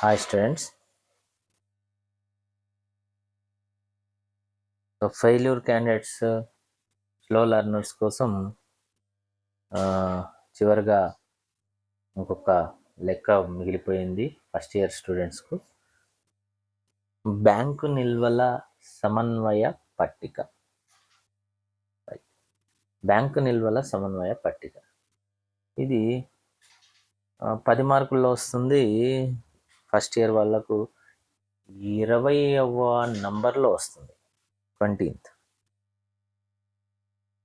Hi students so failure candidates slow learners కోసం చివరిగా ఇంకొక లెక్క మిగిలిపోయింది ఫస్ట్ ఇయర్ స్టూడెంట్స్కు బ్యాంకు నిల్వల సమన్వయ పట్టిక బ్యాంకు నిల్వల సమన్వయ పట్టిక ఇది పది మార్కుల్లో వస్తుంది ఫస్ట్ ఇయర్ వాళ్ళకు ఇరవైవ నంబర్లో వస్తుంది. ట్వంటీన్త్.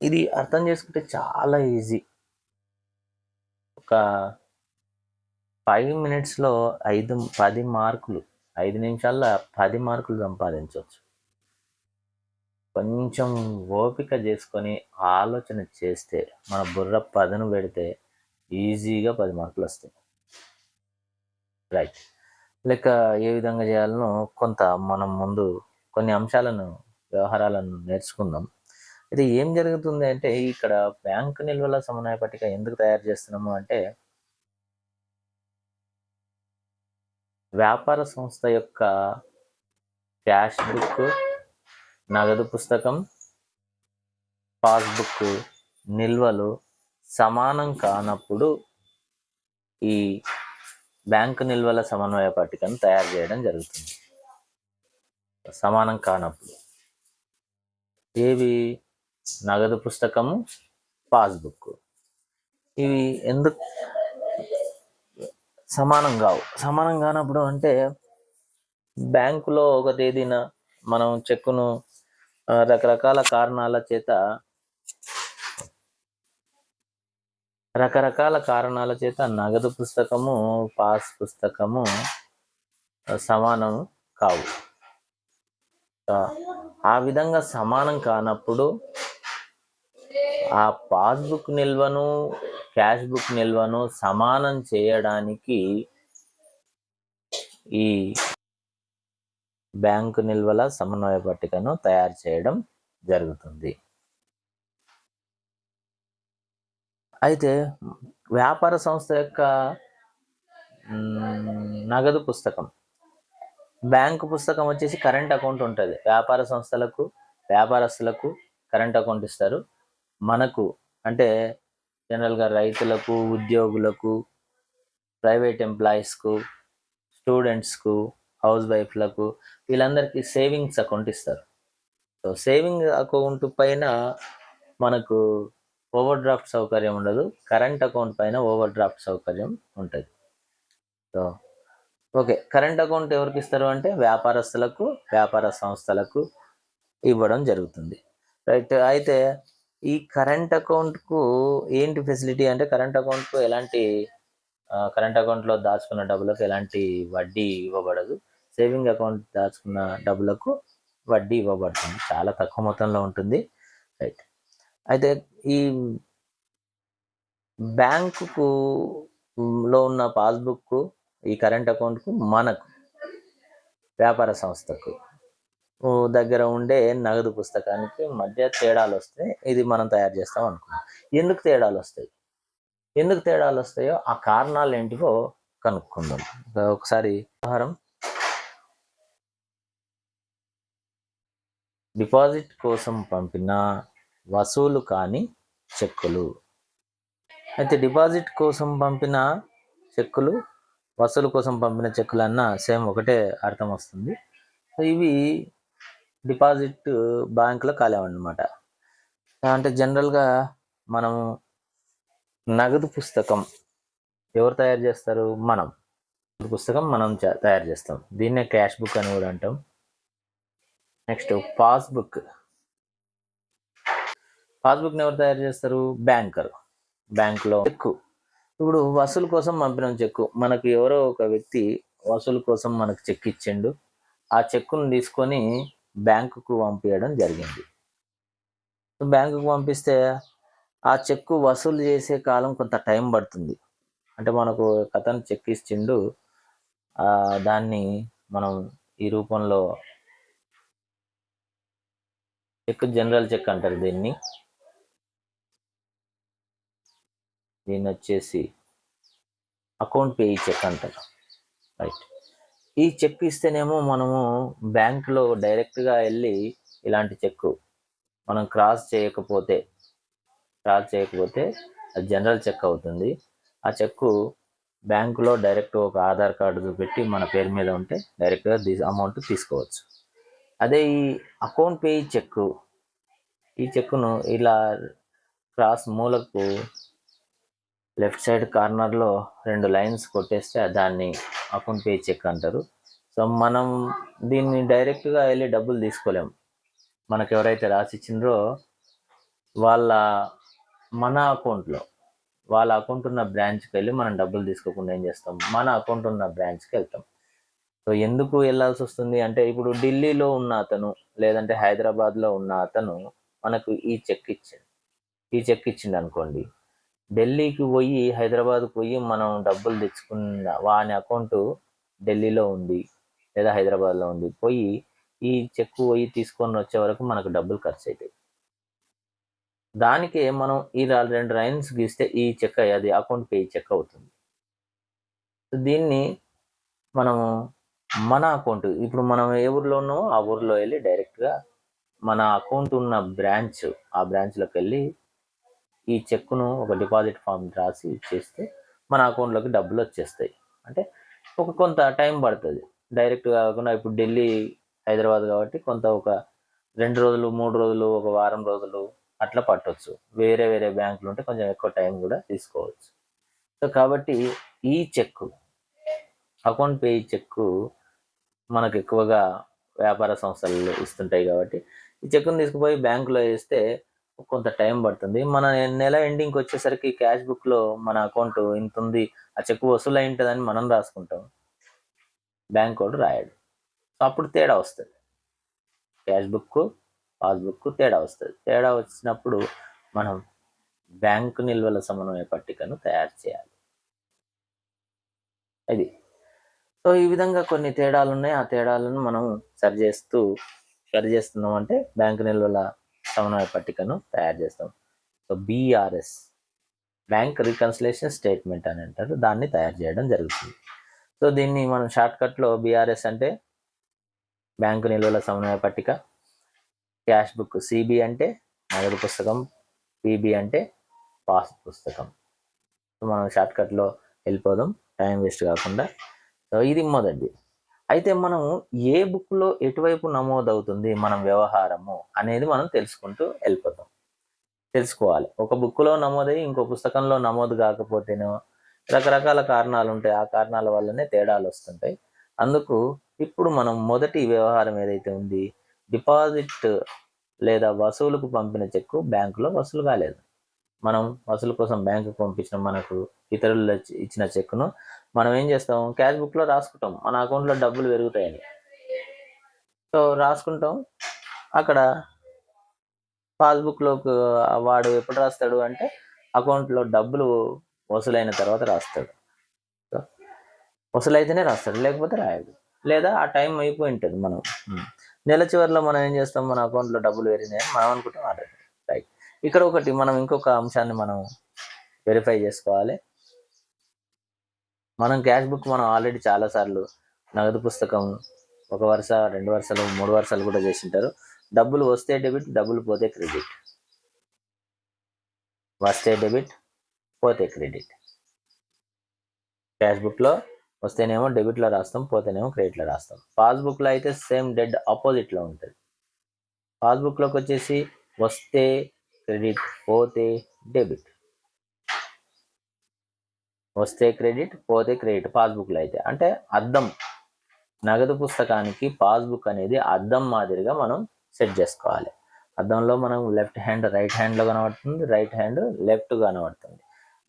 ఇది అర్థం చేసుకుంటే చాలా ఈజీ. ఒక ఫైవ్ మినిట్స్లో ఐదు పది మార్కులు ఐదు నిమిషాల్లో పది మార్కులు సంపాదించవచ్చు కొంచెం ఓపిక చేసుకొని ఆలోచన చేస్తే మన బుర్ర పదను పెడితే ఈజీగా పది మార్కులు వస్తాయి. రైట్. లెక్క ఏ విధంగా చేయాలనో కొంత మనం ముందు కొన్ని అంశాలను వ్యవహారాలను నేర్చుకుందాం. అయితే ఏం జరుగుతుంది అంటే ఇక్కడ బ్యాంకు నిల్వల సమన్వయ పట్టిక ఎందుకు తయారు చేస్తున్నాము అంటే వ్యాపార సంస్థ యొక్క క్యాష్ బుక్ నగదు పుస్తకం పాస్బుక్ నిల్వలు సమానం కానప్పుడు ఈ బ్యాంకు నిల్వల సమన్వయ పట్టికను తయారు చేయడం జరుగుతుంది. సమానం కానప్పుడు. ఏవి? నగదు పుస్తకము పాస్బుక్. ఇవి ఎందుకు సమానం కావు? సమానం కానప్పుడు అంటే బ్యాంకులో ఒక తేదీన మనం చెక్కును రకరకాల కారణాల చేత రకరకాల కారణాల చేత నగదు పుస్తకము పాస్ పుస్తకము సమానం కావు. ఆ, ఆ విధంగా సమానం కానప్పుడు ఆ పాస్బుక్ నిల్వను క్యాష్ బుక్ నిల్వను సమానం చేయడానికి ఈ బ్యాంకు నిల్వల సమన్వయ పట్టికను తయారు చేయడం జరుగుతుంది. అయితే వ్యాపార సంస్థ యొక్క నగదు పుస్తకం. బ్యాంకు పుస్తకం వచ్చేసి కరెంట్ అకౌంట్ ఉంటుంది. వ్యాపార సంస్థలకు వ్యాపారస్తులకు కరెంట్ అకౌంట్ ఇస్తారు. మనకు అంటే జనరల్గా రైతులకు ఉద్యోగులకు ప్రైవేట్ ఎంప్లాయీస్కు స్టూడెంట్స్కు హౌస్ వైఫ్లకు వీళ్ళందరికీ సేవింగ్స్ అకౌంట్ ఇస్తారు. సో సేవింగ్ అకౌంట్ పైన మనకు ఓవర్ డ్రాఫ్ట్ సౌకర్యం ఉండదు. కరెంట్ అకౌంట్ పైన ఓవర్ డ్రాఫ్ట్ సౌకర్యం ఉంటుంది. So okay. కరెంట్ అకౌంట్ ఎవరికి ఇస్తారు అంటే వ్యాపారస్తులకు వ్యాపార సంస్థలకు ఇవ్వడం జరుగుతుంది. రైట్. అయితే ఈ కరెంట్ అకౌంట్కు ఏంటి ఫెసిలిటీ అంటే కరెంట్ అకౌంట్కు ఎలాంటి కరెంట్ అకౌంట్లో దాచుకున్న డబ్బులకు ఎలాంటి వడ్డీ ఇవ్వబడదు. సేవింగ్ అకౌంట్ దాచుకున్న డబ్బులకు వడ్డీ ఇవ్వబడుతుంది. చాలా తక్కువ మొత్తంలో ఉంటుంది. రైట్. అయితే ఈ బ్యాంకుకు లో ఉన్న పాస్బుక్ ఈ కరెంట్ అకౌంట్కు మనకు వ్యాపార సంస్థకు దగ్గర ఉండే నగదు పుస్తకానికి మధ్య తేడాలు వస్తే ఇది మనం తయారు చేస్తాం అనుకున్నాం. ఎందుకు తేడాలు వస్తాయి? ఎందుకు తేడాలు వస్తాయో ఆ కారణాలు ఏంటివో కనుక్కుందాం. ఒకసారి వ్యవహారం డిపాజిట్ కోసం పంపిన వసూలు కాని చెక్కులు. అయితే డిపాజిట్ కోసం పంపిన చెక్కులు వసూలు కోసం పంపిన చెక్కులు అన్న సేమ్ ఒకటే అర్థం వస్తుంది. సో ఇవి డిపాజిట్ బ్యాంకులో కాలేవన్నమాట. అంటే జనరల్గా మనము నగదు పుస్తకం ఎవరు తయారు చేస్తారు? మనం. పుస్తకం మనం తయారు చేస్తాం. దీన్నే క్యాష్ బుక్ అని కూడా అంటాం. Next passbook. పాస్బుక్ని ఎవరు తయారు చేస్తారు? బ్యాంకర్. బ్యాంకులో చెక్కు. ఇప్పుడు వసూలు కోసం పంపిన చెక్కు. మనకు ఎవరో ఒక వ్యక్తి వసూలు కోసం మనకు చెక్ ఇచ్చిండు. ఆ చెక్కును తీసుకొని బ్యాంకుకు పంపించడం జరిగింది. బ్యాంకుకు పంపిస్తే ఆ చెక్కు వసూలు చేసే కాలం కొంత టైం పడుతుంది. అంటే మనకు కథను చెక్ ఇచ్చిండు. దాన్ని మనం ఈ రూపంలో చెక్ జనరల్ చెక్ అంటారు దీన్ని. దీన్ని వచ్చేసి అకౌంట్ పే చెక్ అంటారు. రైట్. ఈ చెక్ ఇస్తేనేమో మనము బ్యాంకులో డైరెక్ట్గా వెళ్ళి ఇలాంటి చెక్ మనం క్రాస్ చేయకపోతే క్రాస్ చేయకపోతే అది జనరల్ చెక్ అవుతుంది. ఆ చెక్కు బ్యాంకులో డైరెక్ట్ ఒక ఆధార్ కార్డు చూపెట్టి మన పేరు మీద ఉంటే డైరెక్ట్గా దీ అమౌంట్ తీసుకోవచ్చు. అదే ఈ అకౌంట్ పే చెక్ ఈ చెక్కును ఇలా క్రాస్ మూలకు లెఫ్ట్ సైడ్ కార్నర్లో రెండు లైన్స్ కొట్టేస్తే దాన్ని అకౌంట్ పే చెక్ అంటారు. సో మనం దీన్ని డైరెక్ట్గా వెళ్ళి డబ్బులు తీసుకోలేము మనకు ఎవరైతే రాసిచ్చిండ్రో వాళ్ళ మన అకౌంట్లో వాళ్ళ అకౌంట్ ఉన్న బ్రాంచ్కి వెళ్ళి మనం డబ్బులు తీసుకోకుండా ఏం చేస్తాం? మన అకౌంట్ ఉన్న బ్రాంచ్కి వెళ్తాం. సో ఎందుకు వెళ్ళాల్సి వస్తుంది అంటే ఇప్పుడు ఢిల్లీలో ఉన్న అతను లేదంటే హైదరాబాద్లో ఉన్న అతను మనకు ఈ చెక్ ఇచ్చాడు. ఈ చెక్ ఇచ్చిండు అనుకోండి. ఢిల్లీకి పోయి హైదరాబాద్కి పోయి మనం డబ్బులు తెచ్చుకున్న వాని అకౌంట్ ఢిల్లీలో ఉంది లేదా హైదరాబాద్లో ఉంది. పోయి ఈ చెక్కు పోయి తీసుకొని వచ్చే వరకు మనకు డబ్బులు ఖర్చు అవుతాయి దానికే మనం ఈ రెండు లైన్స్ గీస్తే ఈ చెక్ అది అకౌంట్ పే చెక్ అవుతుంది. దీన్ని మనము మన అకౌంట్ ఇప్పుడు మనం ఏ ఊర్లో ఉన్నామో ఆ ఊర్లో వెళ్ళి డైరెక్ట్గా మన అకౌంట్ ఉన్న బ్రాంచ్ ఆ బ్రాంచ్లోకి వెళ్ళి ఈ చెక్ను ఒక డిపాజిట్ ఫామ్ రాసి ఇచ్చేస్తే మన అకౌంట్లోకి డబ్బులు వచ్చేస్తాయి. అంటే ఒక కొంత టైం పడుతుంది. డైరెక్ట్ కాకుండా ఇప్పుడు ఢిల్లీ హైదరాబాద్ కాబట్టి కొంత ఒక రెండు రోజులు మూడు రోజులు ఒక వారం రోజులు అట్లా పట్టవచ్చు వేరే వేరే బ్యాంకులు ఉంటే కొంచెం ఎక్కువ టైం కూడా తీసుకోవచ్చు. సో కాబట్టి ఈ చెక్ అకౌంట్ పే చెక్ మనకు ఎక్కువగా వ్యాపార సంస్థలు ఇస్తుంటాయి కాబట్టి ఈ చెక్ను తీసుకుపోయి బ్యాంకులో వేస్తే కొంత టైం పడుతుంది. మన నెల ఎండింగ్కి వచ్చేసరికి క్యాష్ బుక్లో మన అకౌంట్ ఇంత ఉంది ఆ చెక్ వసూలు అయి ఉంటుందని మనం రాసుకుంటాం. బ్యాంక్ వాడు రాయడు. సో అప్పుడు తేడా వస్తుంది. క్యాష్ బుక్ పాస్బుక్ తేడా వస్తుంది. తేడా వచ్చినప్పుడు మనం బ్యాంకు నిల్వల సమన్వయ పట్టికను తయారు చేయాలి. ఇది. సో ఈ విధంగా కొన్ని తేడాలు ఉన్నాయి ఆ తేడాలను మనం సరి చేస్తూ సరి చేస్తున్నాం అంటే బ్యాంకు నిల్వల సమన్వయ పట్టికను తయారు చేస్తాం. So BRS bank reconciliation statement అని అంటారు. దాన్ని తయారు చేయడం జరుగుతుంది. సో దీన్ని మనం షార్ట్కట్లో బీఆర్ఎస్ అంటే బ్యాంకు నిల్వల సమన్వయ పట్టిక క్యాష్ బుక్ సిబి అంటే నగదు పుస్తకం పిబి అంటే పాస్ పుస్తకం. సో మనం షార్ట్కట్లో వెళ్ళిపోదాం. టైం వేస్ట్ కాకుండా. సో ఇది మొదటిది. అయితే మనం ఏ బుక్లో ఎటువైపు నమోదవుతుంది మనం వ్యవహారము అనేది మనం తెలుసుకుంటూ వెళ్ళిపోతాం. తెలుసుకోవాలి. ఒక బుక్లో నమోదై ఇంకో పుస్తకంలో నమోదు కాకపోతేనో రకరకాల కారణాలు ఉంటాయి ఆ కారణాల వల్లనే తేడాలు వస్తుంటాయి. అందుకు ఇప్పుడు మనం మొదటి వ్యవహారం ఏదైతే ఉంది డిపాజిట్ లేదా వసూలుకు పంపిన చెక్కు బ్యాంకులో వసూలు కాలేదు. మనం వసూలు కోసం బ్యాంకుకు పంపించిన మనకు ఇతరులు ఇచ్చిన చెక్కును మనం ఏం చేస్తాం? క్యాష్ బుక్లో రాసుకుంటాం. మన అకౌంట్లో డబ్బులు పెరుగుతాయని. సో రాసుకుంటాం. అక్కడ పాస్బుక్లోకి వాడు ఎప్పుడు రాస్తాడు అంటే అకౌంట్లో డబ్బులు వసూలైన తర్వాత రాస్తాడు. వసూలైతేనే రాస్తాడు. లేకపోతే రాయడు. లేదా ఆ టైం అయిపోయి ఉంటుంది మనం. నెల చివరిలో మనం ఏం చేస్తాం? మన అకౌంట్లో డబ్బులు పెరిగినాయని మనం అనుకుంటాం. రైట్ ఇక్కడ ఒకటి మనం ఇంకొక అంశాన్ని మనం వెరిఫై చేసుకోవాలి. మనం క్యాష్ బుక్ మనం ఆల్రెడీ చాలాసార్లు నగదు పుస్తకం ఒక వరుస రెండు వరుసలు మూడు వరుసలు కూడా చేసింటారు. డబ్బులు వస్తే డెబిట్ డబ్బులు పోతే క్రెడిట్. వస్తే డెబిట్ పోతే క్రెడిట్. క్యాష్ బుక్లో వస్తేనేమో డెబిట్లో రాస్తాం పోతేనేమో క్రెడిట్లో రాస్తాం. పాస్బుక్లో అయితే సేమ్ డెడ్ ఆపోజిట్లో ఉంటుంది. పాస్బుక్లోకి వచ్చేసి వస్తే క్రెడిట్ పోతే డెబిట్. వస్తే క్రెడిట్ పోతే క్రెడిట్ పాస్బుక్లో అయితే. అంటే అద్దం. నగదు పుస్తకానికి పాస్బుక్ అనేది అద్దం మాదిరిగా మనం సెట్ చేసుకోవాలి. అద్దంలో మనం లెఫ్ట్ హ్యాండ్ రైట్ హ్యాండ్లో కనబడుతుంది రైట్ హ్యాండ్ లెఫ్ట్ కనబడుతుంది.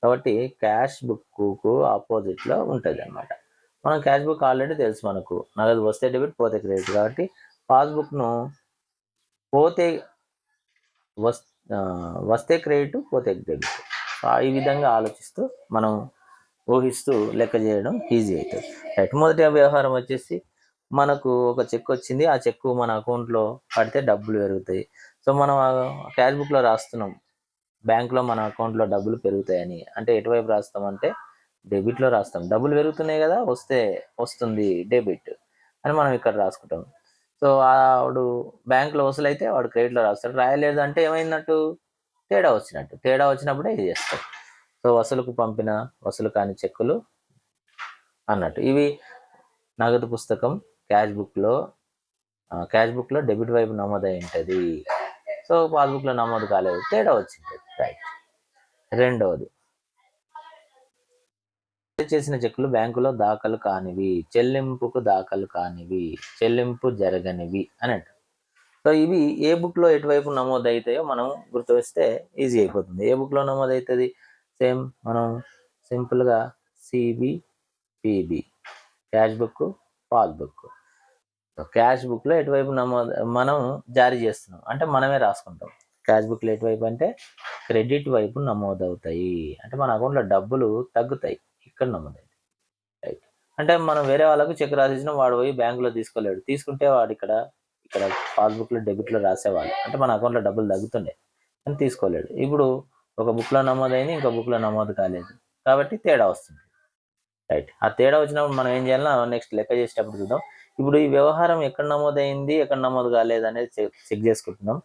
కాబట్టి క్యాష్ బుక్కు ఆపోజిట్లో ఉంటుంది అనమాట మనం క్యాష్ బుక్ ఆల్రెడీ తెలుసు మనకు. నగదు వస్తే డెబిట్ పోతే క్రెడిట్. కాబట్టి పాస్బుక్ను పోతే వస్తే క్రెడిట్ పోతే డెబిట్. ఈ విధంగా ఆలోచిస్తూ మనం ఊహిస్తూ లెక్క చేయడం ఈజీ అవుతుంది రైట్ మొదటి వ్యవహారం వచ్చేసి మనకు ఒక చెక్ వచ్చింది. ఆ చెక్ మన అకౌంట్లో పడితే డబ్బులు పెరుగుతాయి. సో మనం క్యాష్ బుక్లో రాస్తున్నాం. బ్యాంక్లో మన అకౌంట్లో డబ్బులు పెరుగుతాయని. అంటే ఎటువైపు రాస్తామంటే డెబిట్లో రాస్తాం. డబ్బులు పెరుగుతున్నాయి కదా వస్తే వస్తుంది డెబిట్ అని మనం ఇక్కడ రాసుకుంటాం. సో వాడు బ్యాంకులో వసూలు అయితే వాడు క్రెడిట్లో రాస్తాడు. రాయలేదు అంటే ఏమైందట్టు? తేడా వచ్చినట్టు. తేడా వచ్చినప్పుడే ఇది చేస్తాం సో వసూలుకు పంపిన వసూలు కాని చెక్కులు అన్నట్టు. ఇవి నగదు పుస్తకం క్యాష్ బుక్లో క్యాష్ బుక్లో డెబిట్ వైపు నమోదై ఉంటుంది సో పాస్బుక్లో నమోదు కాలేదు. తేడా వచ్చింది. రైట్. రెండవది. చేసిన చెక్కులు బ్యాంకులో దాఖలు కానివి చెల్లింపుకు దాఖలు కానివి చెల్లింపు జరగనివి అన్నట్టు. సో ఇవి ఏ బుక్లో ఎటువైపు నమోదు అవుతాయో మనం గుర్తువస్తే ఈజీ అయిపోతుంది. ఏ బుక్లో నమోదు అవుతుంది సేమ్ మనం సింపుల్గా CB PB cash book passbook cash బుక్లో ఎటువైపు నమోదు మనం జారీ చేస్తున్నాం? అంటే మనమే రాసుకుంటాం. క్యాష్ బుక్లో ఎటువైపు అంటే క్రెడిట్ వైపు నమోదవుతాయి. అంటే మన అకౌంట్లో డబ్బులు తగ్గుతాయి. ఇక్కడ నమోదవుతాయి రైట్ అంటే మనం వేరే వాళ్ళకు చెక్ రాసేసిన వాడు పోయి బ్యాంకులో తీసుకోలేడు. తీసుకుంటే వాడు ఇక్కడ ఇక్కడ పాస్బుక్లో డెబిట్లో రాసేవాళ్ళు అంటే మన అకౌంట్లో డబ్బులు తగ్గుతుండే అని తీసుకోలేడు. ఇప్పుడు ఒక బుక్లో నమోదైంది ఇంకో బుక్లో నమోదు కాలేదు. కాబట్టి తేడా వస్తుంది. రైట్. ఆ తేడా వచ్చినప్పుడు మనం ఏం చేయాలి నెక్స్ట్ లెక్క చేసేటప్పుడు చూద్దాం. ఇప్పుడు ఈ వ్యవహారం ఎక్కడ నమోదైంది ఎక్కడ నమోదు కాలేదు అనేది చెక్ చేసుకుంటున్నాం.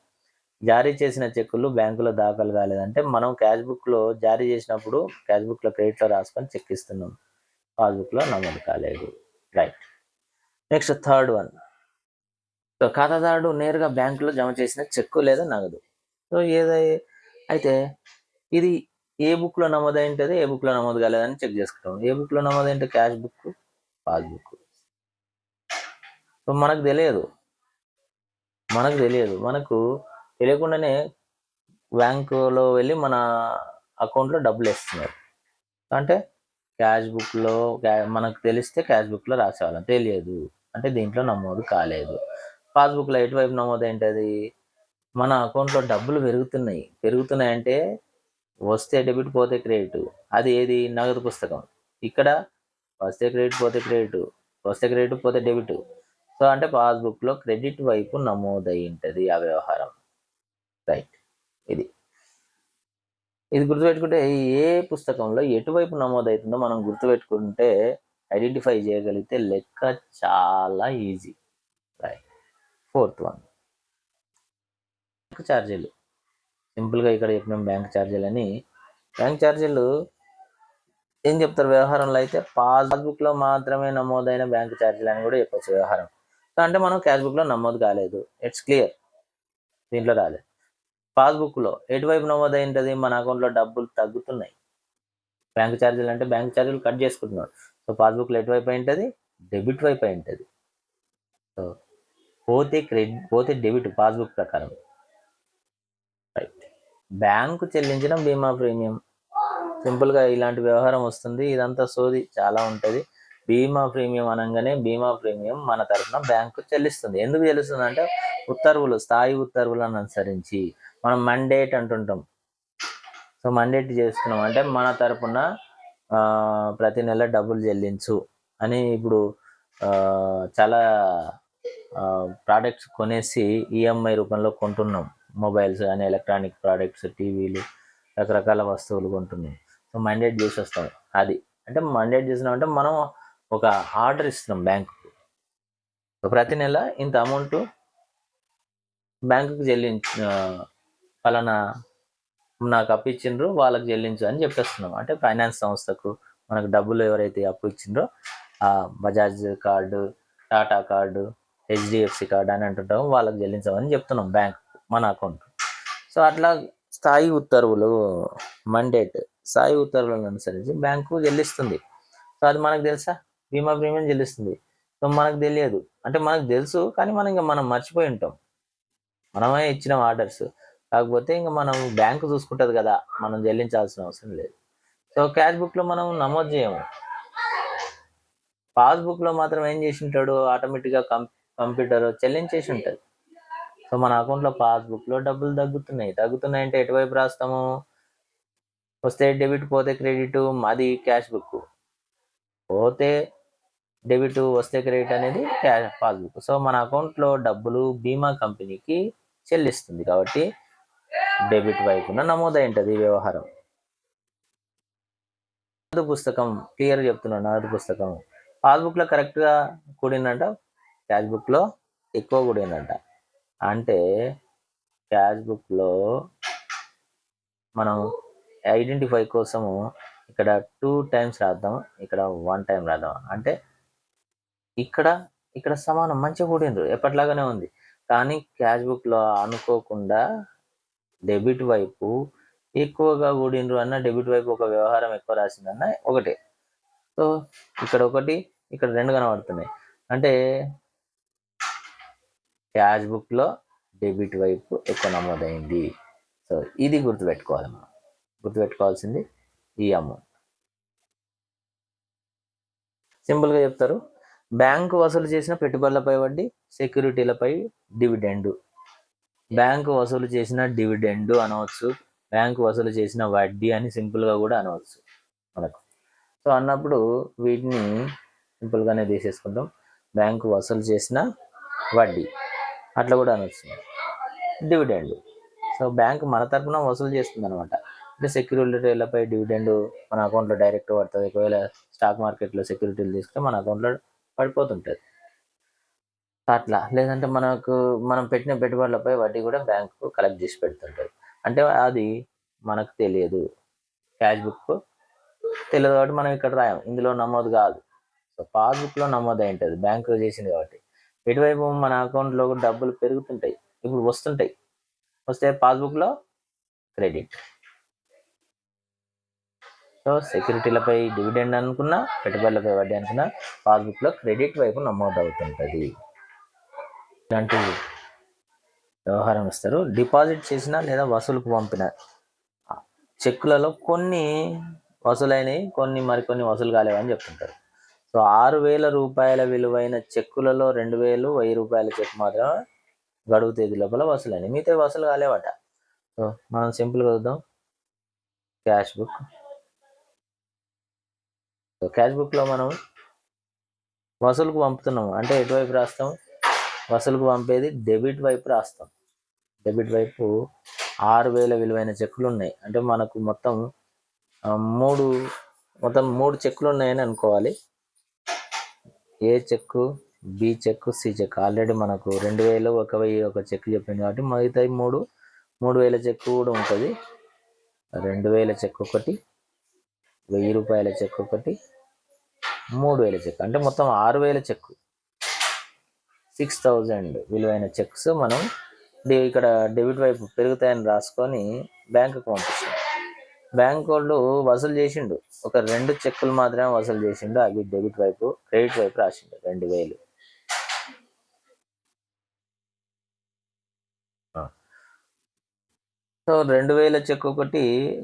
జారీ చేసిన చెక్కులు బ్యాంకులో దాఖలు కాలేదంటే మనం క్యాష్ బుక్లో జారీ చేసినప్పుడు క్యాష్ బుక్లో క్రెడిట్లో రాసుకొని చెక్ ఇస్తున్నాం. పాస్బుక్లో నమోదు కాలేదు. Right. Next third one. So ఖాతాదారుడు నేరుగా బ్యాంకులో జమ చేసిన చెక్కు లేదా నగదు. సో ఏదై అయితే ఇది ఏ బుక్లో నమోదై ఉంటుంది ఏ బుక్లో నమోదు కాలేదని చెక్ చేసుకుంటాం. ఏ బుక్లో నమోదైంటే క్యాష్ బుక్ పాస్బుక్ సో మనకు తెలియదు. మనకు తెలియదు. మనకు తెలియకుండానే బ్యాంకులో వెళ్ళి మన అకౌంట్లో డబ్బులు వేస్తున్నారు. అంటే క్యాష్ బుక్లో మనకు తెలిస్తే క్యాష్ బుక్లో రాసేవాళ్ళం. తెలియదు. అంటే దీంట్లో నమోదు కాలేదు. పాస్బుక్లో ఎటువైపు నమోదు ఏంటది మన అకౌంట్లో డబ్బులు పెరుగుతున్నాయి. పెరుగుతున్నాయి అంటే వస్తే డెబిట్ పోతే క్రెడిట్. అది ఏది? నగదు పుస్తకం. ఇక్కడ వస్తే క్రెడిట్ పోతే క్రెడిట్. వస్తే క్రెడిట్ పోతే డెబిట్. సో అంటే పాస్బుక్లో క్రెడిట్ వైపు నమోదై ఉంటుంది ఆ వ్యవహారం. రైట్. ఇది. ఇది గుర్తుపెట్టుకుంటే ఏ పుస్తకంలో ఎటువైపు నమోదవుతుందో మనం గుర్తుపెట్టుకుంటే ఐడెంటిఫై చేయగలిగితే లెక్క చాలా ఈజీ. రైట్. Fourth one. ఛార్జీలు. సింపుల్గా ఇక్కడ చెప్పినాం బ్యాంక్ ఛార్జీలు అని బ్యాంక్ ఛార్జీలు ఏం చెప్తారు? వ్యవహారంలో అయితే పాస్బుక్లో మాత్రమే నమోదైన బ్యాంక్ ఛార్జీలు అని కూడా చెప్పచ్చు వ్యవహారం. అంటే మనం క్యాష్బుక్లో నమోదు కాలేదు. It's clear. దీంట్లో రాలేదు. పాస్బుక్లో ఎటువైపు నమోదు ఉంటుంది మన అకౌంట్లో డబ్బులు తగ్గుతున్నాయి. బ్యాంక్ ఛార్జీలు అంటే బ్యాంక్ ఛార్జీలు కట్ చేసుకుంటున్నాడు సో పాస్బుక్లో ఎటువైపు అయి ఉంటుంది డెబిట్ వైపు అయి ఉంటుంది సో పోతే క్రెడిట్ పోతే డెబిట్ పాస్బుక్ ప్రకారం. బ్యాంకు చెల్లించిన బీమా ప్రీమియం. సింపుల్గా ఇలాంటి వ్యవహారం వస్తుంది. ఇదంతా సోది చాలా ఉంటుంది. బీమా ప్రీమియం అనగానే బీమా ప్రీమియం మన తరఫున బ్యాంకు చెల్లిస్తుంది. ఎందుకు చెల్లిస్తుంది అంటే ఉత్తర్వులు స్థాయి ఉత్తర్వులను అనుసరించి మనం మండేట్ అంటుంటాం. సో మండేట్ చేసుకున్నాం అంటే మన తరఫున ప్రతి నెల డబ్బులు చెల్లించు అని ఇప్పుడు చాలా ప్రోడక్ట్స్ కొనేసి ఈఎంఐ రూపంలో కొంటున్నాం. మొబైల్స్ కానీ ఎలక్ట్రానిక్ ప్రోడక్ట్స్ టీవీలు రకరకాల వస్తువులు కొంటున్నాయి. సో మండేట్ చేసి వస్తాం అది. అంటే మండేట్ చేసినాం అంటే మనం ఒక ఆర్డర్ ఇస్తున్నాం బ్యాంకుకు. ప్రతి నెల ఇంత అమౌంట్ బ్యాంకుకు చెల్లించ ఫలానా నాకు అప్పు ఇచ్చిండ్రు వాళ్ళకి చెల్లించు అని చెప్పేస్తున్నాం. అంటే ఫైనాన్స్ సంస్థకు మనకు డబ్బులు ఎవరైతే అప్పు ఇచ్చిండ్రో ఆ Bajaj card Tata card HDFC card అని అంటుంటాం వాళ్ళకి చెల్లించమని చెప్తున్నాం బ్యాంక్. మన అకౌంట్. సో అట్లా స్థాయి ఉత్తర్వులు మండేట్ స్థాయి ఉత్తర్వులను అనుసరించి బ్యాంకు చెల్లిస్తుంది సో అది మనకు తెలుసా? బీమా ప్రీమియం చెల్లిస్తుంది సో మనకు తెలియదు. అంటే మనకు తెలుసు కానీ మనం ఇంకా మనం మర్చిపోయి ఉంటాం. మనమే ఇచ్చిన ఆర్డర్స్ కాకపోతే ఇంకా మనం బ్యాంకు చూసుకుంటుంది కదా మనం చెల్లించాల్సిన అవసరం లేదు. సో క్యాష్ బుక్లో మనం నమోదు చేయము. పాస్బుక్లో మాత్రం ఏం చేసి ఉంటాడు? ఆటోమేటిక్గా కంప్ కంప్యూటర్ చెల్లించేసి ఉంటుంది. సో మన అకౌంట్లో పాస్బుక్లో డబ్బులు తగ్గుతున్నాయి. తగ్గుతున్నాయి అంటే ఎటువైపు రాస్తాము? వస్తే డెబిట్ పోతే క్రెడిట్ అది క్యాష్ బుక్ పోతే డెబిట్ వస్తే క్రెడిట్ అనేది క్యాష్ పాస్బుక్. సో మన అకౌంట్లో డబ్బులు బీమా కంపెనీకి చెల్లిస్తుంది కాబట్టి డెబిట్ వైపున నమోదై ఉంటుంది వ్యవహారం. నగదు పుస్తకం క్లియర్ చెప్తున్నాను నగదు పుస్తకం. పాస్బుక్లో కరెక్ట్గా కూడిందంట క్యాష్ బుక్లో ఎక్కువ కూడిందంట. అంటే క్యాష్ బుక్లో మనం ఐడెంటిఫై కోసము ఇక్కడ టూ టైమ్స్ రాద్దాం ఇక్కడ వన్ టైం రాద్దాం. అంటే ఇక్కడ ఇక్కడ సమానం మంచిగా కూడిండ్రు ఎప్పటిలాగానే ఉంది. కానీ క్యాష్ బుక్లో అనుకోకుండా డెబిట్ వైపు ఎక్కువగా కూడిండ్రు అన్న డెబిట్ వైపు ఒక వ్యవహారం ఎక్కువ రాసిందన్న ఒకటే. సో ఇక్కడ ఒకటి ఇక్కడ రెండు కనబడుతున్నాయి. అంటే క్యాష్ బుక్లో డెబిట్ వైపు ఎక్కువ నమోదైంది. సో ఇది గుర్తుపెట్టుకోవాలి మనం గుర్తుపెట్టుకోవాల్సింది ఈ అమౌంట్. సింపుల్గా చెప్తారు. బ్యాంకు వసూలు చేసిన పెట్టుబడులపై వడ్డీ సెక్యూరిటీలపై డివిడెండ్. బ్యాంకు వసూలు చేసిన డివిడెండ్ అనవచ్చు బ్యాంకు వసూలు చేసిన వడ్డీ అని సింపుల్గా కూడా అనవచ్చు మనకు. సో అన్నప్పుడు వీటిని సింపుల్గానే తీసేసుకుంటాం బ్యాంకు వసూలు చేసిన వడ్డీ. అట్లా కూడా అనొచ్చు. డివిడెండ్ సో బ్యాంక్ మన తరపున వసూలు చేస్తుంది అనమాట అంటే సెక్యూరిటీలపై డివిడెండ్ మన అకౌంట్లో డైరెక్ట్ పడుతుంది. ఒకవేళ స్టాక్ మార్కెట్లో సెక్యూరిటీలు తీసుకుంటే మన అకౌంట్లో పడిపోతుంటుంది. అట్లా. లేదంటే మనకు మనం పెట్టిన పెట్టుబడులపై వడ్డీ కూడా బ్యాంకు కలెక్ట్ చేసి పెడుతుంటుంది. అంటే అది మనకు తెలియదు. క్యాష్ బుక్ తెలియదు కాబట్టి మనం ఇక్కడ రాయం. ఇందులో నమోదు కాదు. సో పాస్బుక్లో నమోదు అయి ఉంటుంది బ్యాంకు చేసింది కాబట్టి. ఇటువైపు మన అకౌంట్లో కూడా డబ్బులు పెరుగుతుంటాయి. ఇప్పుడు వస్తుంటాయి. వస్తే పాస్బుక్లో క్రెడిట్ సో సెక్యూరిటీలపై డివిడెండ్ అనుకున్నా పెట్టుబడులపై వడ్డీ అనుకున్నా పాస్బుక్లో క్రెడిట్ వైపు నమోదు అవుతుంటుంది. ఇలాంటి వ్యవహారం ఇస్తారు డిపాజిట్ చేసిన లేదా వసూలుకు పంపిన చెక్కులలో కొన్ని వసూలైనవి కొన్ని మరికొన్ని వసూలు కాలేవని చెప్తుంటారు. సో ఆరు వేల రూపాయల విలువైన చెక్కులలో రెండు వేలు వెయ్యి రూపాయల చెక్ మాత్రమే గడువు తేదీ లోపల వసూలైంది. మిగతా వసూలు కాలేవట. సో మనం సింపుల్గా చూద్దాం క్యాష్ బుక్. సో క్యాష్ బుక్లో మనం వసూలుకు పంపుతున్నాం. అంటే ఎటువైపు రాస్తాం? వసూలుకు పంపేది డెబిట్ వైపు రాస్తాం. డెబిట్ వైపు ఆరు వేల విలువైన చెక్కులు ఉన్నాయి. అంటే మనకు మొత్తం మూడు మొత్తం మూడు చెక్కులు ఉన్నాయని అనుకోవాలి. A cheque B cheque C cheque already మనకు రెండు వేలు ఒక వెయ్యి ఒక చెక్ చెప్పింది కాబట్టి మిగతా మూడు మూడు వేల చెక్కు కూడా ఉంటుంది. రెండు వేల చెక్ ఒకటి వెయ్యి రూపాయల చెక్ ఒకటి మూడు వేల చెక్ అంటే మొత్తం ఆరు వేల చెక్ సిక్స్ థౌజండ్ విలువైన చెక్స్ మనం ఇక్కడ డెబిట్ వైపు పెరుగుతాయని రాసుకొని బ్యాంకుకు పంపిస్తాం బ్యాంక్ వాళ్ళు వసూలు చేసిండు. ఒక రెండు చెక్కులు మాత్రమే వసూలు చేసిండు అవి డెబిట్ వైపు క్రెడిట్ వైపు రాసిండు రెండు వేలు. సో రెండు వేల చెక్ ఒకటి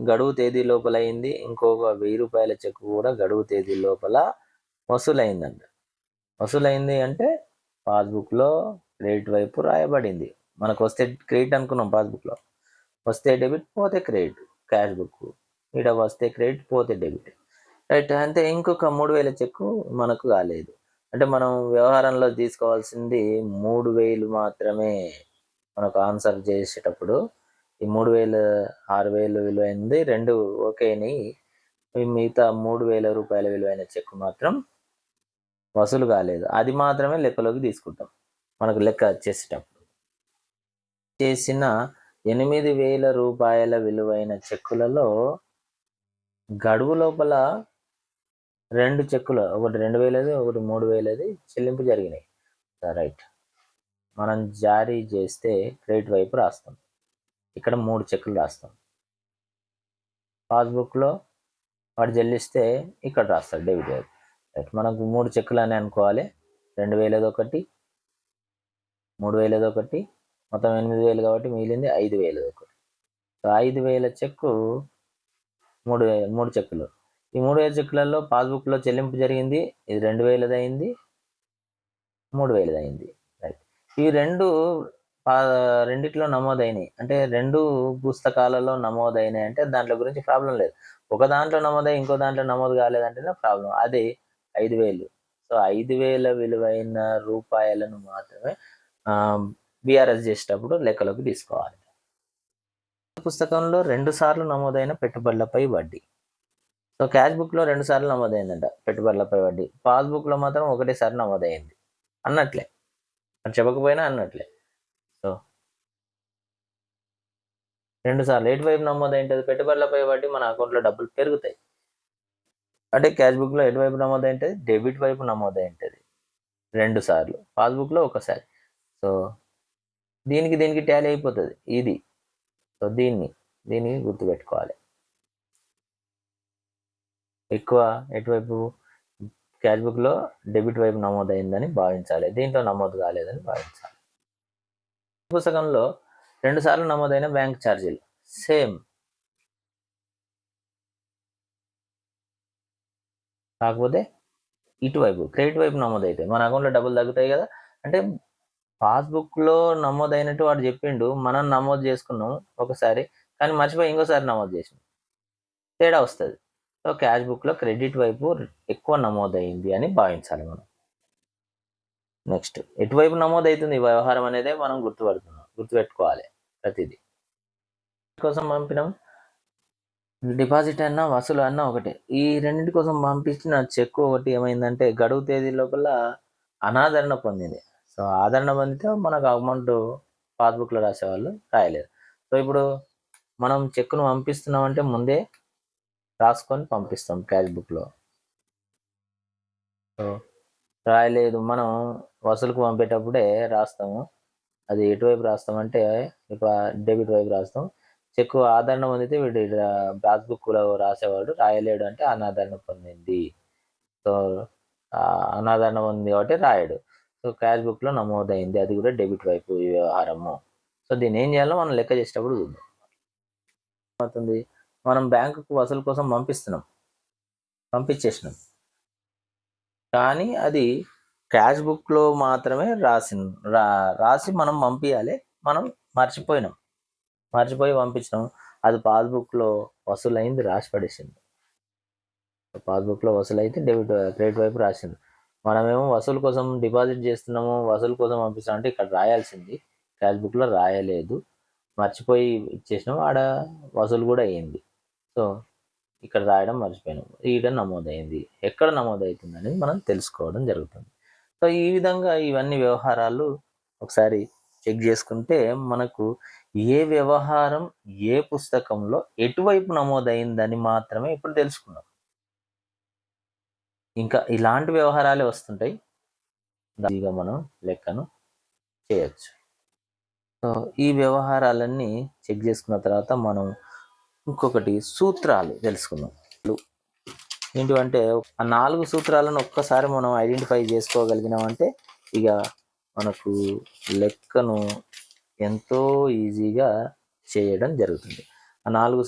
గడువు తేదీ లోపల అయింది. ఇంకొక వెయ్యి రూపాయల చెక్ కూడా గడువు తేదీ లోపల వసూలైందంట. వసూలైంది అంటే పాస్బుక్లో క్రెడిట్ వైపు రాయబడింది. మనకు వస్తే క్రెడిట్ అనుకున్నాం పాస్బుక్లో. వస్తే డెబిట్ పోతే క్రెడిట్. Cash book. ఇక్కడ వస్తే క్రెడిట్ పోతే డెబిట్. రైట్ అంతే. ఇంకొక మూడు వేల చెక్కు మనకు కాలేదు అంటే మనం వ్యవహారంలో తీసుకోవాల్సింది మూడు వేలు మాత్రమే మనకు ఆన్సర్ చేసేటప్పుడు. ఈ మూడు వేలు ఆరు వేలు విలువైంది రెండు ఓకేని. మిగతా మూడు వేల రూపాయల విలువైన చెక్ మాత్రం వసూలు కాలేదు. అది మాత్రమే లెక్కలోకి తీసుకుంటాం. మనకు లెక్క చేసేటప్పుడు. చేసిన ఎనిమిది వేల రూపాయల విలువైన చెక్కులలో గడువు లోపల రెండు చెక్కులు ఒకటి రెండు వేలది ఒకటి మూడు వేలది చెల్లింపు జరిగినాయి. రైట్. మనం జారీ చేస్తే క్రెడిట్ వైపు రాస్తాం ఇక్కడ మూడు చెక్కులు రాస్తాం. పాస్బుక్లో వాడు చెల్లిస్తే ఇక్కడ రాస్తాడు డెబిట్ వైపు. రైట్. మనకు మూడు చెక్కులు అని అనుకోవాలి. రెండు వేలది ఒకటి మూడు వేలది ఒకటి మొత్తం ఎనిమిది వేలు కాబట్టి మిగిలింది ఐదు వేలు ఒకటి. సో ఐదు వేల చెక్కు మూడు మూడు చెక్కులు. ఈ మూడు వేల చెక్కులలో పాస్బుక్లో చెల్లింపు జరిగింది ఇది రెండు వేలది అయింది మూడు వేలది అయింది. రైట్ ఈ రెండు పా- రెండిట్లో నమోదైనాయి. అంటే రెండు పుస్తకాలలో నమోదైనాయి అంటే దాంట్లో గురించి ప్రాబ్లం లేదు. ఒక దాంట్లో నమోదై ఇంకో దాంట్లో నమోదు కాలేదంటేనే ప్రాబ్లం. అది ఐదు వేలు. సో ఐదు వేల విలువైన రూపాయలను మాత్రమే బీఆర్ఎస్ చేసేటప్పుడు లెక్కలోకి తీసుకోవాలి. పుస్తకంలో రెండు సార్లు నమోదైన పెట్టుబడులపై వడ్డీ. సో క్యాష్ బుక్లో రెండు సార్లు నమోదైందంట పెట్టుబడులపై వడ్డీ. పాస్బుక్లో మాత్రం ఒకటేసారి నమోదైంది. అన్నట్లే. అది చెప్పకపోయినా అన్నట్లే. సో రెండు సార్లు. ఎటువైపు నమోదైంటుంది? పెట్టుబడులపై వడ్డీ మన అకౌంట్లో డబ్బులు పెరుగుతాయి. అంటే క్యాష్ బుక్లో ఎటువైపు నమోదైంటుంది? డెబిట్ వైపు నమోదైంటుంది. రెండు సార్లు. పాస్బుక్లో ఒకసారి. సో దీనికి దీనికి ట్యాలీ అయిపోతుంది. ఇది. సో దీన్ని దీన్ని గుర్తుపెట్టుకోవాలి. ఎక్కువ ఎటువైపు? క్యాష్ బుక్లో డెబిట్ వైపు నమోదైందని భావించాలి. దీంట్లో నమోదు కాలేదని భావించాలి. పుస్తకంలో రెండు సార్లు నమోదైన బ్యాంక్ ఛార్జీలు సేమ్ కాకపోతే ఇటువైపు క్రెడిట్ వైపు నమోదైతే మన అకౌంట్లో డబ్బులు తగ్గుతాయి కదా. అంటే పాస్బుక్లో నమోదైనట్టు వాడు చెప్పిండు మనం నమోదు చేసుకున్నాం ఒకసారి కానీ మర్చిపోయి ఇంకోసారి నమోదు చేసినాం. తేడా వస్తుంది. సో క్యాష్ బుక్లో క్రెడిట్ వైపు ఎక్కువ నమోదైంది అని భావించాలి మనం. నెక్స్ట్ ఎటువైపు నమోదవుతుంది వ్యవహారం అనేది మనం గుర్తుపడుతున్నాం గుర్తుపెట్టుకోవాలి ప్రతిదీ. కోసం పంపినాం. డిపాజిట్ అన్నా వసూలు అన్నా ఒకటే. ఈ రెండింటి కోసం పంపించిన చెక్ ఒకటి ఏమైందంటే గడువు తేదీ లోపల అనాదరణ పొందింది. సో ఆదరణ పొందితే మనకు అమౌంట్ పాస్బుక్లో రాసేవాళ్ళు రాయలేదు సో ఇప్పుడు మనం చెక్ను పంపిస్తున్నాం అంటే ముందే రాసుకొని పంపిస్తాం క్యాష్ బుక్లో. సో రాయలేదు మనం వసూలుకు పంపేటప్పుడే రాస్తాము. అది ఎటువైపు రాస్తామంటే ఇక డెబిట్ వైపు రాస్తాం. చెక్ ఆదరణ పొందితే వీడు పాస్బుక్లో రాసేవాడు రాయలేడు అంటే అనాదరణ పొందింది. సో అనాదరణ పొంది కాబట్టి రాయడు. సో క్యాష్ బుక్లో నమోదైంది. అది కూడా డెబిట్ వైపు వ్యవహారము. సో దీన్ని ఏం చేయాలో మనం లెక్క చేసేటప్పుడు చూద్దాం. అవుతుంది మనం బ్యాంకుకు వసూలు కోసం పంపిస్తున్నాం. పంపించేసినాం. కానీ అది క్యాష్ బుక్లో మాత్రమే రాసి రా రాసి మనం పంపించాలి మనం మర్చిపోయినాం. మర్చిపోయి పంపించినాం. అది పాస్బుక్లో వసూలైంది రాసి పడేసింది. పాస్బుక్లో వసూలు అయితే డెబిట్ క్రెడిట్ వైపు రాసింది. మనమేమో వసూలు కోసం డిపాజిట్ చేస్తున్నాము వసూలు కోసం పంపిస్తాం అంటే ఇక్కడ రాయాల్సింది. క్యాష్ బుక్లో రాయలేదు. మర్చిపోయి ఇచ్చేసినాం. ఆడ వసూలు కూడా అయ్యింది సో ఇక్కడ రాయడం మర్చిపోయినాం. ఈడ నమోదైంది. ఎక్కడ నమోదవుతుంది అనేది మనం తెలుసుకోవడం జరుగుతుంది. సో ఈ విధంగా ఇవన్నీ వ్యవహారాలు ఒకసారి చెక్ చేసుకుంటే మనకు ఏ వ్యవహారం ఏ పుస్తకంలో ఎటువైపు నమోదైందని మాత్రమే ఇప్పుడు తెలుసుకున్నాం. ఇంకా ఇలాంటి వ్యవహారాలే వస్తుంటాయి. దానిగా మనం లెక్కను చేయొచ్చు. సో ఈ వ్యవహారాలన్నీ చెక్ చేసుకున్న తర్వాత మనం ఇంకొకటి సూత్రాలు తెలుసుకుందాం. ఏంటివంటే ఆ నాలుగు సూత్రాలను ఒక్కసారి మనం ఐడెంటిఫై చేసుకోగలిగినామంటే ఇక మనకు లెక్కను ఎంతో ఈజీగా చేయడం జరుగుతుంది. ఆ నాలుగు